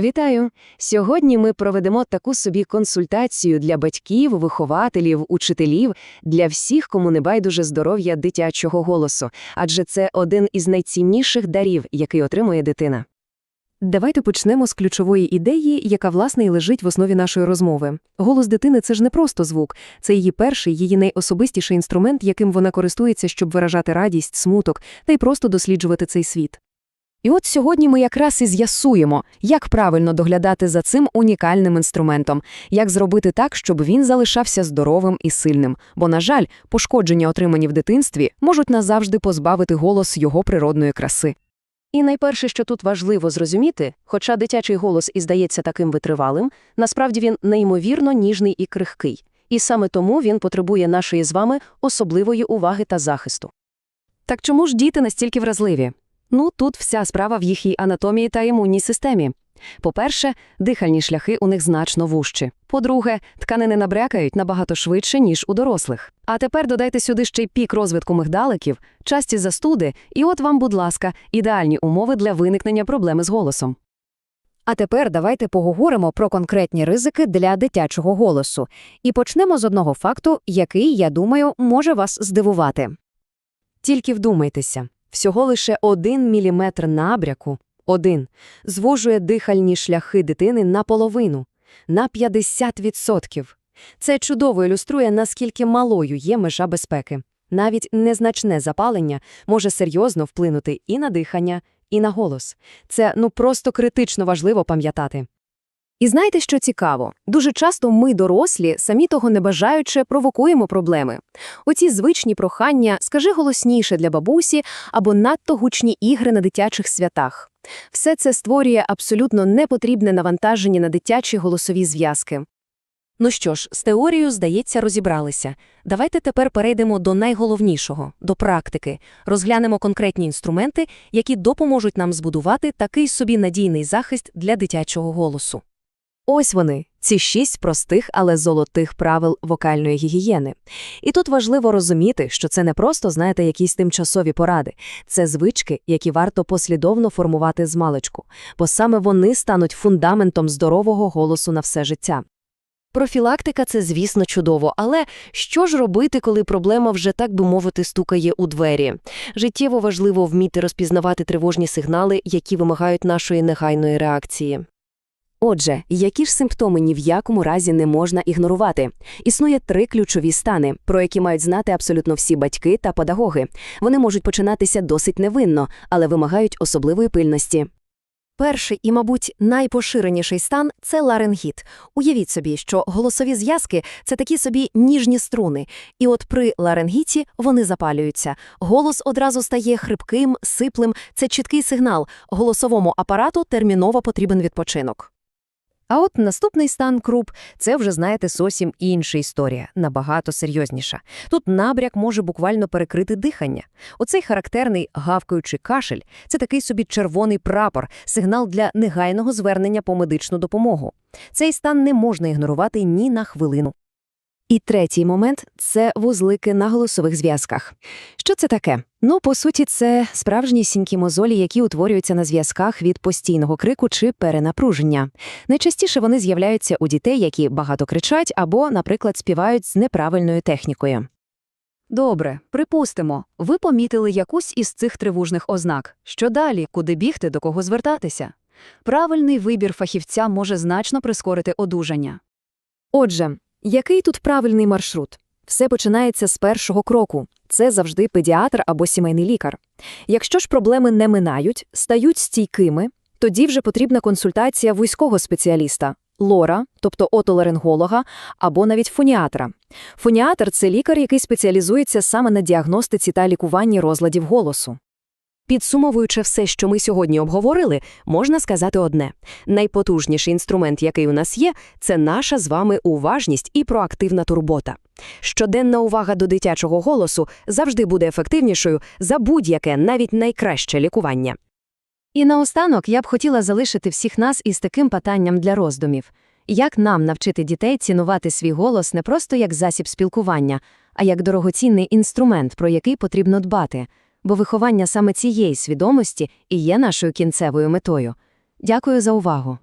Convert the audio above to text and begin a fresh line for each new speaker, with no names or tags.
Вітаю! Сьогодні ми проведемо таку собі консультацію для батьків, вихователів, учителів, для всіх, кому не байдуже здоров'я дитячого голосу, адже це один із найцінніших дарів, який отримує дитина.
Давайте почнемо з ключової ідеї, яка власне і лежить в основі нашої розмови. Голос дитини це ж не просто звук, це її перший, її найособистіший інструмент, яким вона користується, щоб виражати радість, смуток та й просто досліджувати цей світ. І от сьогодні ми якраз і з'ясуємо, як правильно доглядати за цим унікальним інструментом, як зробити так, щоб він залишався здоровим і сильним. Бо, на жаль, пошкодження, отримані в дитинстві, можуть назавжди позбавити голос його природної краси.
І найперше, що тут важливо зрозуміти, хоча дитячий голос і здається таким витривалим, насправді він неймовірно ніжний і крихкий. І саме тому він потребує нашої з вами особливої уваги та захисту.
Так чому ж діти настільки вразливі? Ну, тут вся справа в їхній анатомії та імунній системі. По-перше, дихальні шляхи у них значно вужчі. По-друге, тканини набрякають набагато швидше, ніж у дорослих. А тепер додайте сюди ще й пік розвитку мигдаликів, часті застуди, і от вам, будь ласка, ідеальні умови для виникнення проблеми з голосом. А тепер давайте поговоримо про конкретні ризики для дитячого голосу. І почнемо з одного факту, який, я думаю, може вас здивувати. Тільки вдумайтеся. Всього лише один міліметр набряку, один, звужує дихальні шляхи дитини наполовину, на 50%. Це чудово ілюструє, наскільки малою є межа безпеки. Навіть незначне запалення може серйозно вплинути і на дихання, і на голос. Це ну просто критично важливо пам'ятати. І знаєте, що цікаво? Дуже часто ми, дорослі, самі того не бажаючи, провокуємо проблеми. Оці звичні прохання «скажи голосніше для бабусі» або надто гучні ігри на дитячих святах. Все це створює абсолютно непотрібне навантаження на дитячі голосові зв'язки. Ну що ж, з теорією, здається, розібралися. Давайте тепер перейдемо до найголовнішого – до практики. Розглянемо конкретні інструменти, які допоможуть нам збудувати такий собі надійний захист для дитячого голосу. Ось вони, ці шість простих, але золотих правил вокальної гігієни. І тут важливо розуміти, що це не просто, знаєте, якісь тимчасові поради. Це звички, які варто послідовно формувати з маличку, бо саме вони стануть фундаментом здорового голосу на все життя. Профілактика – це, звісно, чудово, але що ж робити, коли проблема вже, так би мовити, стукає у двері? Життєво важливо вміти розпізнавати тривожні сигнали, які вимагають нашої негайної реакції. Отже, які ж симптоми ні в якому разі не можна ігнорувати? Існує три ключові стани, про які мають знати абсолютно всі батьки та педагоги. Вони можуть починатися досить невинно, але вимагають особливої пильності. Перший і, мабуть, найпоширеніший стан це ларингіт. Уявіть собі, що голосові зв'язки це такі собі ніжні струни, і от при ларингіті вони запалюються. Голос одразу стає хрипким, сиплим. Це чіткий сигнал. Голосовому апарату терміново потрібен відпочинок. А от наступний стан круп – це вже, знаєте, зовсім інша історія, набагато серйозніша. Тут набряк може буквально перекрити дихання. Оцей характерний гавкаючий кашель – це такий собі червоний прапор, сигнал для негайного звернення по медичну допомогу. Цей стан не можна ігнорувати ні на хвилину. І третій момент це вузлики на голосових зв'язках. Що це таке? Ну, по суті, це справжні сінькі мозолі, які утворюються на зв'язках від постійного крику чи перенапруження. Найчастіше вони з'являються у дітей, які багато кричать або, наприклад, співають з неправильною технікою. Добре, припустимо, ви помітили якусь із цих тривожних ознак. Що далі, куди бігти, до кого звертатися? Правильний вибір фахівця може значно прискорити одужання. Отже, який тут правильний маршрут? Все починається з першого кроку. Це завжди педіатр або сімейний лікар. Якщо ж проблеми не минають, стають стійкими, тоді вже потрібна консультація вузького спеціаліста лора, тобто отоларинголога, або навіть фоніатра. Фоніатр це лікар, який спеціалізується саме на діагностиці та лікуванні розладів голосу. Підсумовуючи все, що ми сьогодні обговорили, можна сказати одне: найпотужніший інструмент, який у нас є, це наша з вами уважність і проактивна турбота. Щоденна увага до дитячого голосу завжди буде ефективнішою за будь-яке, навіть найкраще лікування. І наостанок я б хотіла залишити всіх нас із таким питанням для роздумів: як нам навчити дітей цінувати свій голос не просто як засіб спілкування, а як дорогоцінний інструмент, про який потрібно дбати бо виховання саме цієї свідомості і є нашою кінцевою метою. Дякую за увагу.